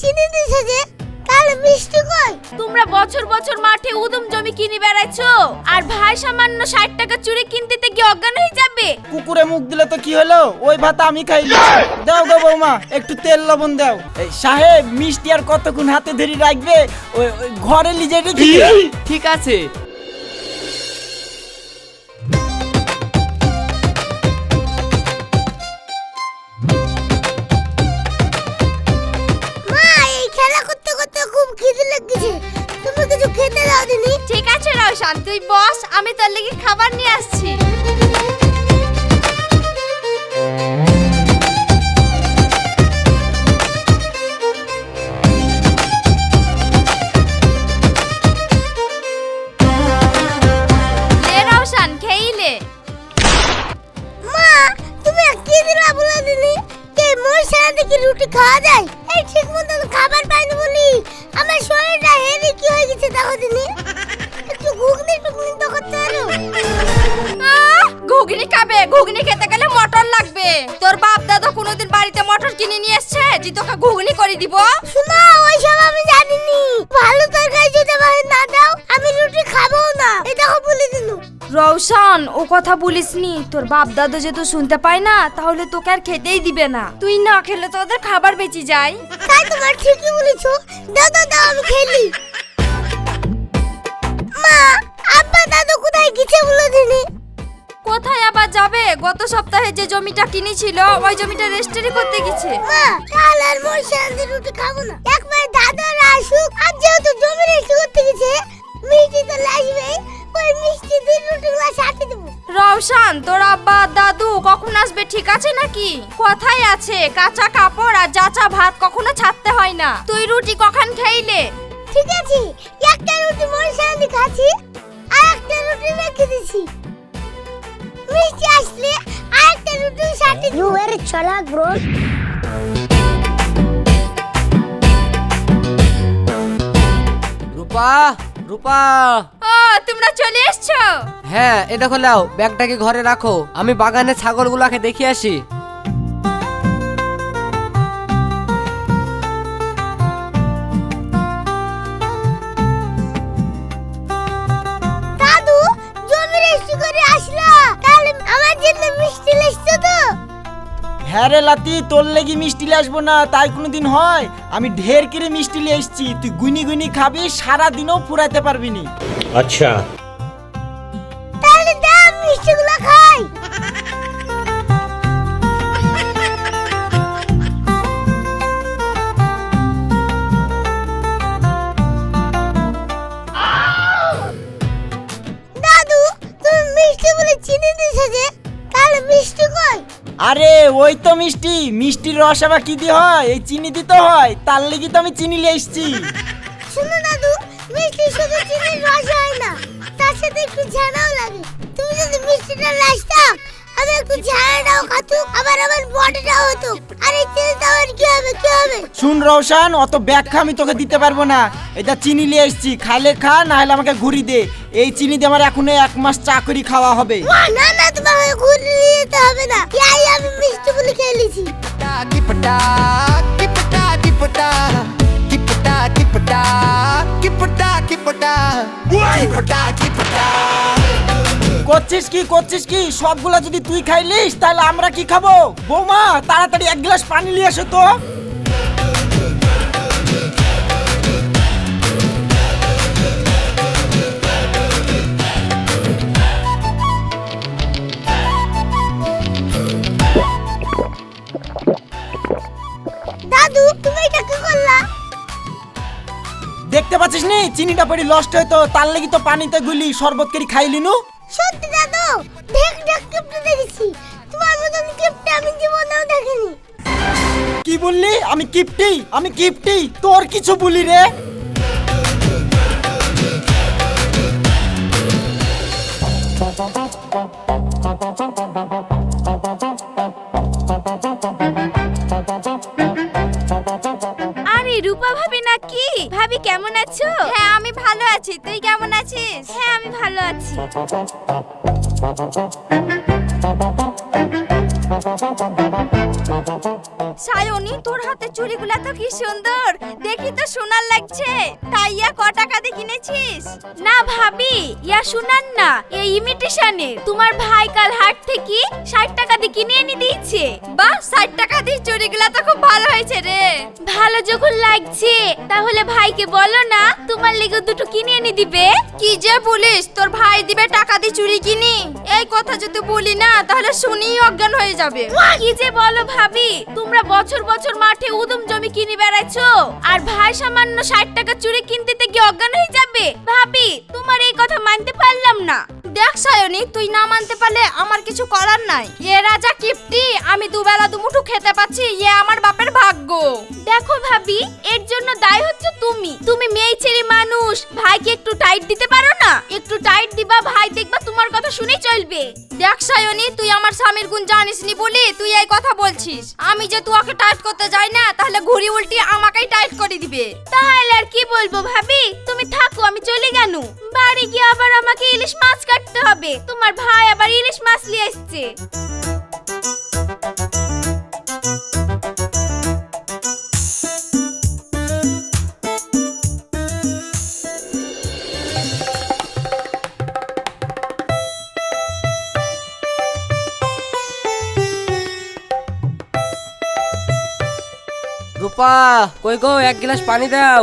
চিনি দিছে যে তাহলে মিষ্টি কই? তোমরা বছর বছর মাঠে উদম জমি কিনে বেড়াইছো আর ভাই সামান্য ষাট টাকা চুরি কিনতে গিয়ে অজ্ঞান হয়ে যাবে? কুকুরে মুখ দিলে তো কি হলো? ওই ভাত আমি খাইলি দাও গো বৌমা একটু তেল লবণ দাও। এই সাহেব মিষ্টি আর কতক্ষণ হাতে ধরে রাখবে? ওই ওই ঘরে লিজে রেখে। ঠিক আছে তুই বস আমি তার লেগে খাবার নিয়ে আসছি। রওশন ও কথা বলিসনি তোর বাপ দাদা যেহেতু শুনতে পায় না তাহলে তোকে আর খেতেই দিবে না। তুই না খেলে তো ওদের খাবার বেঁচে যায়। তাই তোমার ঠিকই বলেছ। দাও দাও দাও আমি খেলি। মা আব্বা দাদু কোথায় গেছে বলে দিনি কোথায় আবার যাবে? গত সপ্তাহে যে জমিটা কিনেছিল ওই জমিটা রেজিস্ট্রি করতে গেছে। মা কাল আর মোর সাথে রুটি খাব না। একবার দাদার আসুক আর যেহেতু জমি রেস্ট করতে গেছে মিষ্টি তো লাগবে ওই মিষ্টি দিয়ে রুটিগুলো সাথে দেবো? রওশন তোর আব্বা আর দাদু কখন আসবে ঠিক আছে নাকি? কথাই আছে কাঁচা কাপড় আর যাচা ভাত কখনো ছাড়তে হয় না। তুই রুটি কখন খাইলে? ঠিক আছে একটা রুটি মোর সাথে খাচ্ছি আর একটা রুটি রেখে দিছি। মিষ্টি আসলে আর একটা রুটি সাথে ইউ ভেরি চালাক ব্রো রূপা রূপা। তোমরা চলে এসছো? হ্যাঁ এটা দেখো নাও ব্যাগটাকে ঘরে রাখো। আমি বাগানে ছাগলগুলোকে দেখে আসি। আরে লাতি, তোর লেগে মিষ্টি নিয়ে আসব না, তাই কোনো দিন হয়। আমি ঢের করে মিষ্টি নিয়ে এসছি, তুই গুনি গুনি খাবি, সারাদিনও ফুরাতে পারবি নি। আচ্ছা। ওই তো মিষ্টি। মিষ্টির রস আবার কি দিয়ে হয়? এই চিনি দিতে হয়। তার লেগে তো আমি চিনি নিয়ে এসেছি। শুনো দাদু, মিষ্টি শুধু চিনির রস হয় না। তার সাথে একটু ঝাড়াও লাগে। তুমি যদি মিষ্টিটা লাসতাম আমি একটু ঝাড়াটাও খাতুক আবার আমার বডিটাও হতো। আর এই তেলটা আমার কি হবে কি হবে? শুন রওশান অত ব্যাখ্যা আমি তোকে দিতে পারব না। এটা চিনি নিয়ে এসেছি। খাইলে খা না হলে আমাকে ঘুরি দে। এই চিনি দিয়ে আমার এখনও এক মাস চাকরি খাওয়া হবে। না না তোমাকে ঘুরে নিয়ে যেতে হবে না। ইয়াই আমি মিষ্টি বলে খেলেছি করছিস কি করছিস কি? সবগুলা যদি তুই খাইলিস তাহলে আমরা কি খাব? বৌমা তাড়াতাড়ি এক গ্লাস পানি নিয়ে এসো তো। দাদু তুমি এটা কি করলা? দেখতে পাচ্ছিস নি? চিনিটা পড়ি লস্ট হয়তো তার লাগি তো পানিতে গুলি শরবত করে খাইলি নু? সত্যি দাদু ঢেক ঢেক ক্লিপটা দেখেছি। তোমার মতন ক্লিপটা আমি জীবনেও দেখিনি। কি বললি? আমি কিপটি আমি কিপটি, তোর কিছু বলি রে। আরে রূপা ভাবি নাকি? ভাবি কেমন আছো? হ্যাঁ আমি ভালো আছি। তুই কেমন আছিস? হ্যাঁ আমি ভালো আছি। সায়নী তোর হাতে চুড়িগুলা তো কি সুন্দর। দেখি তো সোনার লাগছে। তাই ইয়া ক টাকা দিয়ে কিনেছিস? না ভাবি ইয়া সোনার না এই ইমিটেশনের তোমার ভাই কাল হাট থেকে ষাট টাকা দিয়ে কিনে এনে দিয়েছে। বাহ ষাট টাকা দিয়ে চুড়িগুলা তো খুব ভালো হয়েছে রে। ভালো যখন লাগছে তাহলে ভাইকে বলো না তোমার লেগে দুটো কিনে এনে দিবে। কি যে বলিস তোর ভাই দিবে টাকা দিয়ে চুড়ি কিনি। এই কথা যদি বলি না তাহলে শুনিই অজ্ঞান হয়ে যাবে। কি যে বলো ভাবি তোমরা বছর বছর মাঠে উদম জমি কিনে বেড়াইছো? আর ভাই সামান্য ষাট টাকা চুরি কিনতে গিয়ে অজ্ঞান হয়ে যাবে? ভাবি, তোমার এই কথা মানতে পারলাম না। দেখ সায়নি, তুই না মানতে পারলে আমার কিছু করার নাই। এ রাজা কিপটি, আমি দুবেলা দুমুঠো খেতে পাচ্ছি ইয়ে আমার বাপের ভাগ্য। দেখো ভাবি, এর জন্য দায় হচ্ছে তুমি। তুমি মেয়ে ছেলে মানুষ, ভাইকে একটু টাইট দিতে পারো না? একটু টাইট দিবা, ভাই দেখবা তোমার কথা শুনেই চলবে। দেখ সায়নি, তুই আমার স্বামীর গুণ জানিস নি বলি তুই এই কথা বলছিস। আমি যে তুয়াকে টাইট করতে যাই না, তাহলে ঘুরি উল্টি আমাকেই টাইট করে দিবে। তাহলে আর কি বলব ভাবি? তুমি থাকো, আমি চলে গেল বাড়ি গিয়ে আবার আমাকে ইলিশ মাছ কাটতে হবে। তোমার ভাই আবার ইলিশ মাছ নিয়ে এসছে। রূপা, কই গো? এক গ্লাস পানি দাও।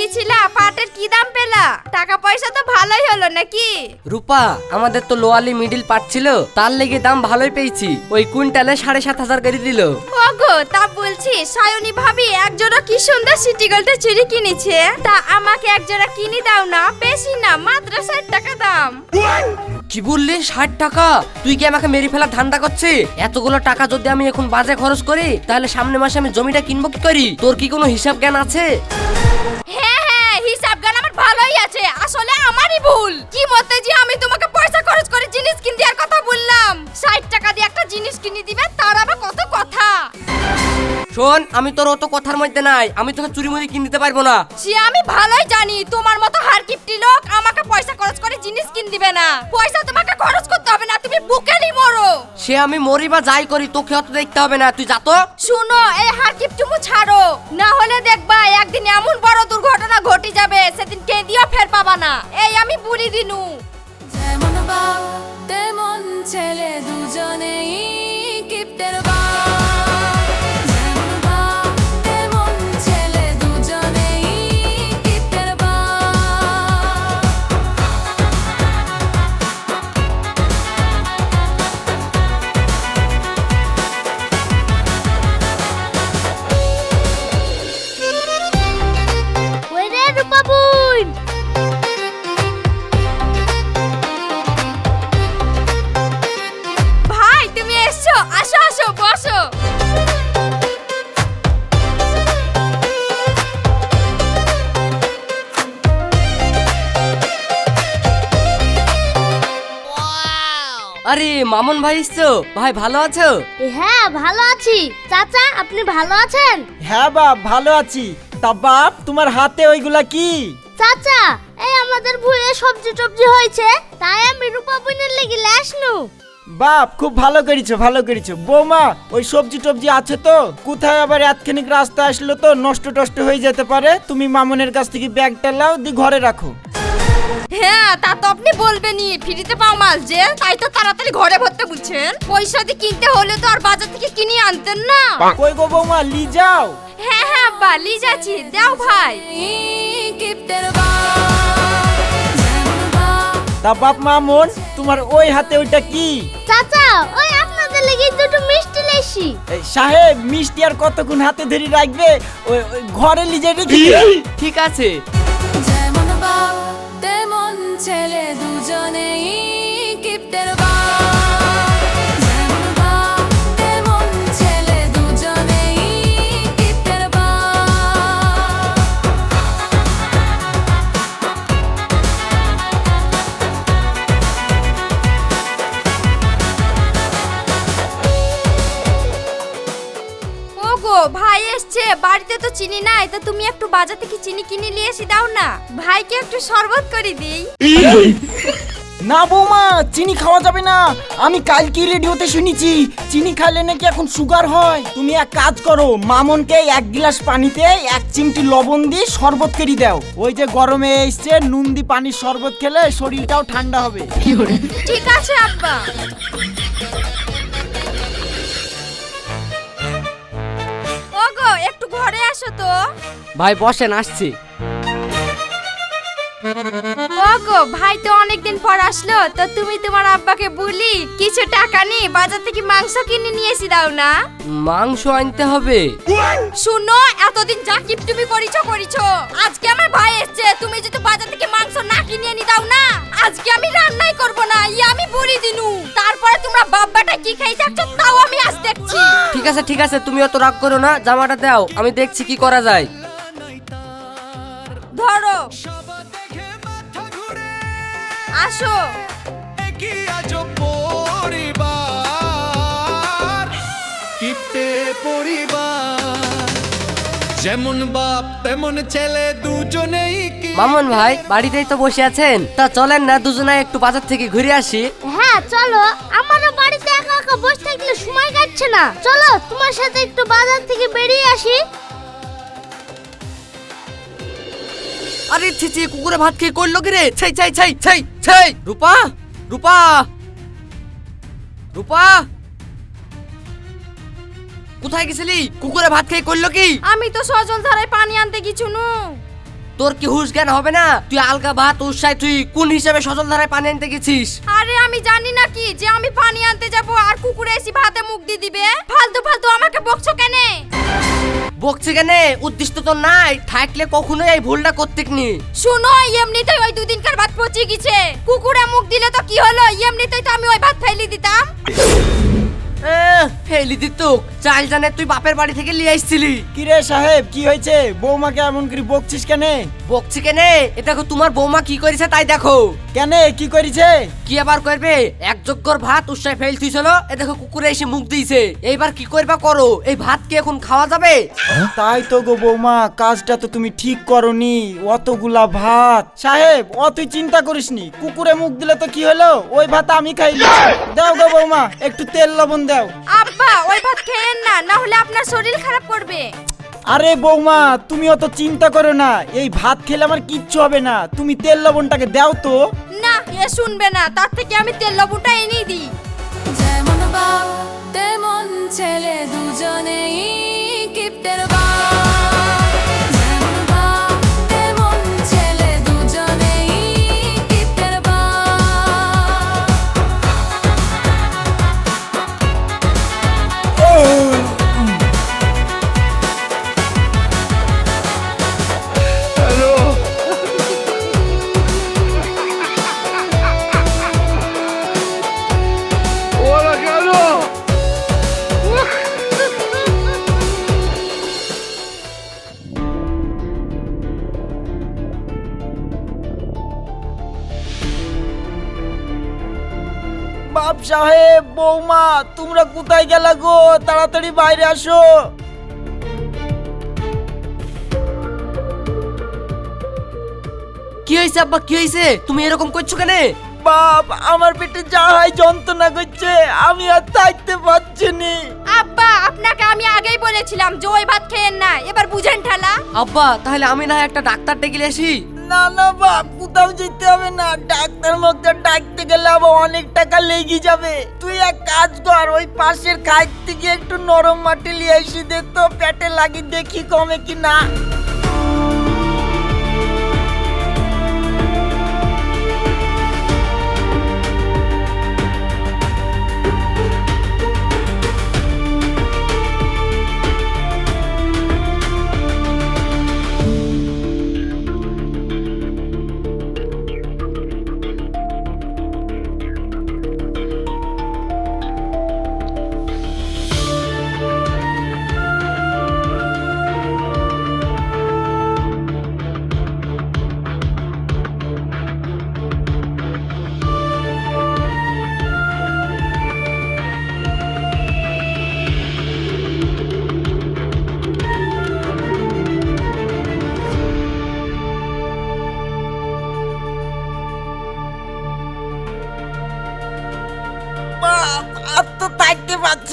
গেছিলা পাটের কি দাম পেলা? টাকা পয়সা তো ভালোই হলো নাকি? রূপা আমাদের তো লোয়ালি মিডিল পাট ছিল তার লেগে দাম ভালোই পেয়েছি। ওই কুইন্টালে সাড়ে সাত হাজার করে দিল। ওগো তা বলছি সায়নী ভাবি একজোড়া কি সুন্দর সিটি গোল্ডের চুড়ি কিনেছে? তা আমাকে একজোড়া কিনে দাও না বেশি না মাত্র ষাট টাকা দাম। কি বললি ষাট টাকা? তুই কি আমাকে মেরে ফেলার ধান্দা করছিস? এতগুলো টাকা যদি আমি এখন বাজে খরচ করি তাহলে সামনে মাসে আমি জমিটা কিনবো কি করি? তোর কি কোনো হিসাব জ্ঞান আছে? আছে আসলে আমারই ভুল। কি মতে যে আমি তোমাকে পয়সা খরচ করে জিনিস কিনে দেওয়ার কথা বললাম? ষাট টাকা দিয়ে একটা জিনিস কিনে দিবে তার আবার কত কথা? শোন আমি তোর অত কথার মধ্যে নাই। আমি তোকে চুরি মুড়ি কিনে দিতে পারব না। সে আমি ভালোই জানি তোমার মতো হার কিপটি লোক আমাকে পয়সা খরচ করে জিনিস কিন দিবে না। পয়সা তোমাকে খরচ করতে হবে না তুমি বুকেলি মরো। সে আমি মরি বা যাই করি তোকে অত দেখতে হবে না। তুই যা তো। শুনো এই হার কিপটুমু ভাই এসছো ভাই ভালো আছো? হ্যাঁ ভালো আছি। চাচা আপনি ভালো আছেন? হ্যাঁ বাপ ভালো আছি। তা বাপ তোমার হাতে ওইগুলা কি? চাচা এই আমাদের ভুঁয়ে সবজি টবজি হয়েছে তাই আমি রূপা বোনের লেগে আসনু বাপ খুব ভালো করেছ ভালো করেছ। বৌমা ওই সবজি টবজি আছে তো? কোথায় আবার এতখানিক রাস্তা আসলো তো নষ্ট টষ্ট হয়ে যেতে পারে? তুমি মামনের কাছ থেকে ব্যাগটা লাও দি ঘরে রাখো। হ্যাঁ তা তো আপনি বলবেনই। ফ্রিতে পাও মাল যে তাই তো তাড়াতাড়ি ঘরে ভরতে বলছেন। পয়সা দিয়ে কিনতে হলে তো আর বাজার থেকে কিনে আনতেন না। কই গো বৌমা লি যাও। হ্যাঁ হ্যাঁ আব্বা লি যাচ্ছি। দাও ভাই। তা বাপ মামন তোমার ওই হাতে ওইটা কি? চাচা ওই আপনাদের লেগে দুটো মিষ্টি লেসি এই সাহেব মিষ্টি আর কতক্ষণ হাতে ধরে রাখবে? ওই ওই ঘরে লিজে রেখে ঠিক আছে। তেমন ভাই এসছে বাড়িতে তো চিনি নাই তো তুমি একটু বাজার থেকে চিনি কিনে নিয়ে এসে দাও না। ভাইকে একটু শরবত করে দিই। না বৌমা চিনি খাওয়া যাবে না। আমি কালকে রেডিওতে শুনেছি চিনি খাইলে নাকি এখন সুগার হয়। তুমি এক কাজ করো মামনকে এক গ্লাস পানিতে এক চিমটি লবণ দিয়ে শরবত করে দাও। ওই যে গরমে এসছে নুন দি পানির শরবত খেলে শরীরটাও ঠান্ডা হবে। ঠিক আছে আব্বা। আসো তো। ভাই বসেন আসছি। ওগো ভাই তো অনেকদিন পর আসলো তো তুমি তোমার আব্বাকে বলি কিছু টাকা নিয়ে বাজার থেকে মাংস কিনে নিয়ে এসে দাও না। মাংস আনতে হবে। শুনো এতদিন যা তুমি করিছো করিছো। আজকে আমার ভাই এসছে তুমি যদি বাজার থেকে মাংস না কিনে এনে দাও না আজকে আমি রান্নাই করব না ই আমি বলি দিনু। তারপরে তোমরা বাব্বাটা কি খাই থাকছো তাও আমি আজ দেখছি। ঠিক আছে ঠিক আছে তুমি অত রাগ করো না জামাটা দাও আমি দেখছি কি করা যায়। আসো। কি আজব পরিবার কিপটে পরিবার। যেমন বাপ তেমন ছেলে দুজনেই কি মামুন ভাই বাড়িতেই তো বসে আছেন। তা চলেন না দুজনে একটু বাজার থেকে ঘুরে আসি। হ্যাঁ চলো। আমারও বাড়িতে একা একা বসে থাকলে সময় কাটছে না। চলো তোমার সাথে একটু বাজার থেকে বেরিয়ে আসি। আরে ছিচি কুকুরে ভাত খেয়ে করল কি রে? ছাই ছাই ছাই ছাই ছাই। রূপা রূপা। রূপা। কোথায় গেছিলি? কুকুরে ভাত খেয়ে করল কি? আমি তো সজল ধারায় পানি আনতে কিছু নু। তোর কি হুশ জ্ঞান হবে না? তুই আলগা ভাত উৎসাহ তুই কোন হিসাবে সজল ধারায় পানি আনতে গেছিস? আরে আমি জানি না কি যে আমি পানি আনতে যাব আর কুকুরে এসে ভাতে মুখ দিয়ে দিবে? ফালতু ফালতু আমাকে বকছো কেনে? বকছে কেন? উদ্দেশ্য তো নাই থাকলে কখনোই এই ভুলটা করতে নি। শুনো এমনিতেই ওই দুদিনকার ভাত পচে গেছে। কুকুরে মুখ দিলে তো কি হলো? এমনিতেই তো আমি ওই ভাত ফেলে দিতাম। ফেলি দিত চাল জানে তুই বাপের বাড়ি থেকে লিয়ে আসছিলি। কিরে সাহেব কি হয়েছে? বৌমাকে এমন করে বকছিস কেনে? বকছি কেনে? এটা দেখো তোমার বৌমা কি করেছে তাই দেখো। কেনে? কি করেছে? কি আবার করবে? এক যোগ্যর ভাত উৎসাহ ফেল তুইছিল এ দেখো কুকুরে এসে মুখ দিয়েছে। এইবার কি করবা করো? এই ভাত কি এখন খাওয়া যাবে? তাই তো গো বৌমা কাজটা তো তুমি ঠিক করনি। অতগুলা ভাত। সাহেব অতই চিন্তা করিসনি কুকুরে মুখ দিলে তো কি হলো? ওই ভাত আমি খাইলি দাও গো বৌমা একটু তেল লবণ দাও। আব্বা ওই ভাত খেয়েন না না হলে আপনার শরীর খারাপ করবে। আরে বৌমা তুমি অত চিন্তা করো না। এই ভাত খেলে আমার কিচ্ছু হবে না। তুমি তেল লবণটাকে দাও তো। না এ শুনবে না তার থেকে আমি তেল লবণটা এনেই দিই। যেমন বাপ তেমন ছেলে দুজনেই কিপ্টের বাপ। তোমরা কোথায় গেলা গো? তাড়াতাড়ি বাইরে আসো। কি হয়েছে আব্বা কি হয়েছে তুমি এরকম করছ কেন? বাপ আমার পেটে যা হয় যন্ত্রণা করছে আমি আর থাকতে পারছি নি। আব্বা আপনাকে আমি আগেই বলেছিলাম যে ওই ভাত খেয়েন না। এবার বুঝেন ঠেলা। আব্বা তাহলে আমি না হয় একটা ডাক্তার ডেকে আসি? না না বাপ কোথাও যেতে হবে না। ডাক্তার মধ্যে ডাকতে গেলে আবার অনেক টাকা লেগে যাবে। তুই এক কাজ কর, ওই পাশের খাই থেকে একটু নরম মাটি লিয়ে এসে দে তো, পেটে লাগি দেখি কমে কি না।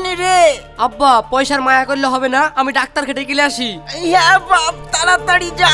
থাকতে রে। আব্বা পয়সার মায়া করলে হবে না আমি ডাক্তার ডেকে গেলে আসি। হ্যাঁ বাপ তাড়াতাড়ি যা।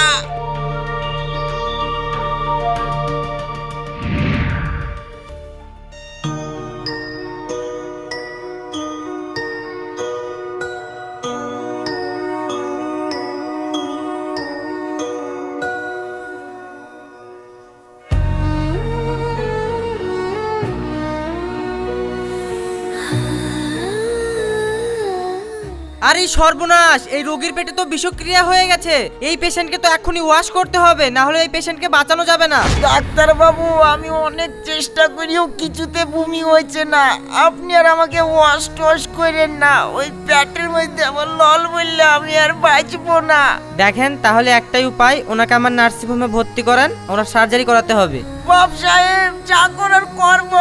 আরে সর্বনাশ এই রোগীর পেটে তো বিষক্রিয়া হয়ে গেছে। এই পেশেন্টকে তো এখনই ওয়াশ করতে হবে না হলে এই পেশেন্টকে বাঁচানো যাবে না। ডাক্তার বাবু আমি অনেক চেষ্টা করিও কিছুতে বমি হয়েছে না। আপনি আর আমাকে ওয়াশ টস করেন না। ওই পেটের মধ্যে আমার লল বললে আমি আর বাঁচবো না। দেখেন তাহলে একটাই উপায় ওনাকে আমার নার্সিং হোমে ভর্তি করান ওনার সার্জারি করাতে হবে। বাপ সাহেব যা করার করব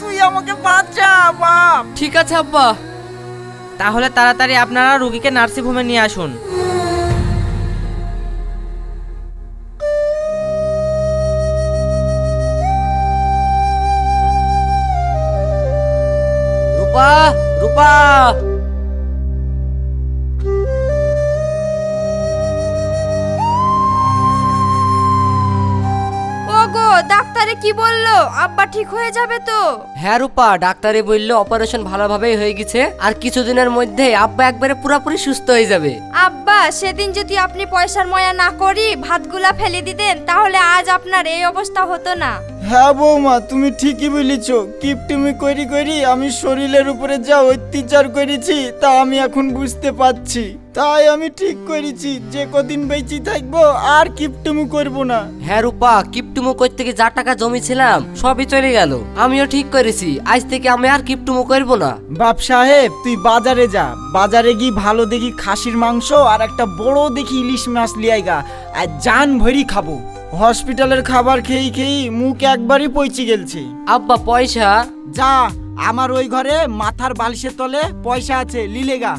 তুই আমাকে বাঁচা বাপ। ঠিক আছে আব্বা। তাহলে তাড়াতাড়ি আপনারা রুগীকে নার্সিংহোমে নিয়ে আসুন। রূপা রূপা! কি বলল? আব্বা ঠিক হয়ে যাবে তো? হ্যাঁ রূপা ডাক্তারে বলল অপারেশন ভালোভাবেই হয়ে গেছে। আর কিছুদিনের মধ্যে আব্বা একবারে পুরোপুরি সুস্থ হয়ে যাবে। আব্বা সেদিন যদি আপনি পয়সার ময়া না করি ভাতগুলা ফেলে দিতেন তাহলে আজ আপনার এই অবস্থা হতো না। হ্যাঁ বৌমা তুমি ঠিকই বলেছ। কিপটিমি করি করি আমি শরীরের উপরে যা অত্যাচার করেছি তা আমি এখন বুঝতে পারছি। তাই আমি ঠিক করেছি যে কদিন বেঁচে থাকব আর কিপটিমি করব না। হ্যাঁ রূপা কিপটুমো করতে গিয়ে যা টাকা জমিছিলাম সবই চলে গেল। আমিও ঠিক করেছি আজ থেকে আমি আর কিপটুমো করব না। বাপ সাহেব তুই বাজারে যা। বাজারে গিয়ে ভালো দেখি খাসির মাংস আর একটা বড় দেখি ইলিশ মাছ লিয়াইগা আর জান ভরি খাব। হসপিটালের খাবার খেয়ে খেয়ে মুখ একবারই পৌঁছে গেলছে। আব্বা পয়সা? যা আমার ওই ঘরে মাথার বালিশের তলে পয়সা আছে লিলেগা